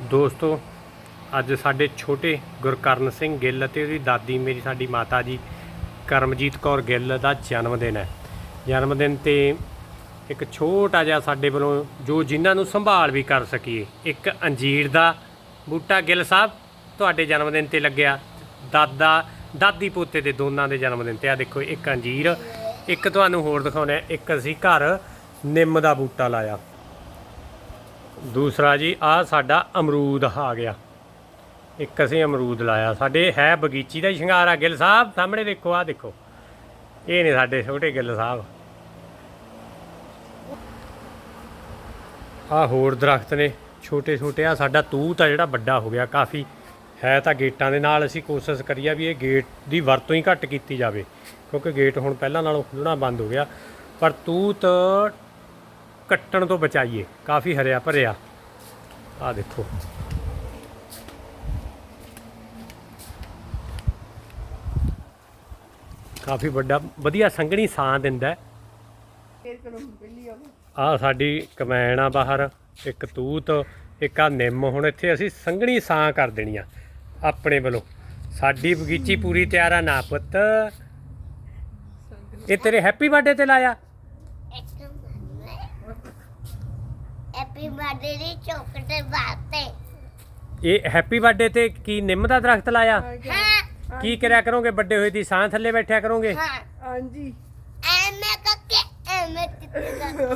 ਦੋਸਤੋ, ਅੱਜ ਸਾਡੇ ਛੋਟੇ ਗੁਰਕਰਨ ਸਿੰਘ ਗਿੱਲ ਅਤੇ ਉਹਦੀ ਦਾਦੀ ਮੇਰੀ ਸਾਡੀ ਮਾਤਾ ਜੀ ਕਰਮਜੀਤ ਕੌਰ ਗਿੱਲ ਦਾ ਜਨਮ ਦਿਨ ਹੈ। ਜਨਮ ਦਿਨ ਤੇ ਇੱਕ ਛੋਟਾ ਜਿਹਾ ਸਾਡੇ ਵੱਲੋਂ ਜੋ ਜਿਨ੍ਹਾਂ ਨੂੰ ਸੰਭਾਲ ਵੀ ਕਰ ਸਕੀਏ, ਇੱਕ ਅੰਜੀਰ ਦਾ ਬੂਟਾ ਗਿੱਲ ਸਾਹਿਬ ਤੁਹਾਡੇ ਜਨਮ ਦਿਨ ਤੇ ਲੱਗਿਆ। ਦਾਦਾ, ਦਾਦੀ ਪੋਤੇ ਦੇ ਦੋਨਾਂ ਦੇ ਜਨਮ ਦਿਨ ਤੇ। ਆ ਦੇਖੋ, ਇੱਕ ਅੰਜੀਰ, ਇੱਕ ਤੁਹਾਨੂੰ ਹੋਰ ਦਿਖਾਉਣਾ ਇੱਕ ਅਸੀਂ ਘਰ ਨਿੰਮ ਦਾ ਬੂਟਾ ਲਾਇਆ। ਦੂਸਰਾ ਜੀ ਆ ਸਾਡਾ ਅਮਰੂਦ ਆ ਗਿਆ। ਇੱਕ ਅਸੀਂ ਅਮਰੂਦ ਲਾਇਆ। ਸਾਡੇ ਹੈ ਬਗੀਚੀ ਦਾ ਹੀ ਸ਼ਿੰਗਾਰ ਆ, ਗਿੱਲ ਸਾਹਿਬ, ਸਾਹਮਣੇ ਦੇਖੋ ਆ ਦੇਖੋ। ਇਹ ਨੇ ਸਾਡੇ ਛੋਟੇ ਗਿੱਲ ਸਾਹਿਬ। ਆ ਹੋਰ ਦਰਖਤ ਨੇ ਛੋਟੇ ਛੋਟੇ ਆ ਸਾਡਾ ਤੂਤ ਆ ਜਿਹੜਾ ਵੱਡਾ ਹੋ ਗਿਆ, ਕਾਫੀ ਹੈ ਤਾਂ ਗੇਟਾਂ ਦੇ ਨਾਲ ਅਸੀਂ ਕੋਸ਼ਿਸ਼ ਕਰੀ ਵੀ ਇਹ ਗੇਟ ਦੀ ਵਰਤੋਂ ਹੀ ਘੱਟ ਕੀਤੀ ਜਾਵੇ, ਕਿਉਂਕਿ ਗੇਟ ਹੁਣ ਪਹਿਲਾਂ ਨਾਲੋਂ ਖੁੱਲਣਾ ਬੰਦ ਹੋ ਗਿਆ। ਪਰ ਤੂਤ ਕੱਟਣ ਤੋਂ ਬਚਾਈਏ। ਕਾਫੀ ਹਰਿਆ ਭਰਿਆ। ਆ ਦੇਖੋ। ਕਾਫੀ ਵੱਡਾ ਵਧੀਆ ਸੰਘਣੀ ਛਾਂ ਦਿੰਦਾ ਹੈ। ਆ ਸਾਡੀ ਕਮੈਣ ਆ ਬਾਹਰ ਇੱਕ ਤੂਤ ਇੱਕ ਆ ਨਿੰਮ। ਹੁਣ ਇੱਥੇ ਅਸੀਂ ਸੰਘਣੀ ਛਾਂ ਕਰ ਦੇਣੀ ਆ ਆਪਣੇ ਵੱਲੋਂ। ਸਾਡੀ ਬਗੀਚੀ ਪੂਰੀ ਤਿਆਰ ਆ ਨਾ ਪੁੱਤ। ਇਹ ਤੇਰੇ ਹੈਪੀ ਬਰਥਡੇ ਤੇ ਲਾਇਆ? ਹੈਪੀ ਬਰਥਡੇ ਦੀ ਚੋਕਲੇਟ ਬਾਤੇ ਇਹ ਹੈਪੀ ਬਰਥਡੇ ਤੇ ਕੀ ਨਿੰਮ ਦਾ ਦਰਖਤ ਲਾਇਆ? ਹਾਂ। ਕੀ ਕਰਿਆ ਕਰੋਗੇ? ਵੱਡੇ ਹੋਏ ਦੀ ਛਾਂ ਥੱਲੇ ਬੈਠਿਆ ਕਰੋਗੇ? ਹਾਂ। ਹਾਂਜੀ। ਐਵੇਂ ਕੱਕੇ ਐਵੇਂ ਕਿਤੇ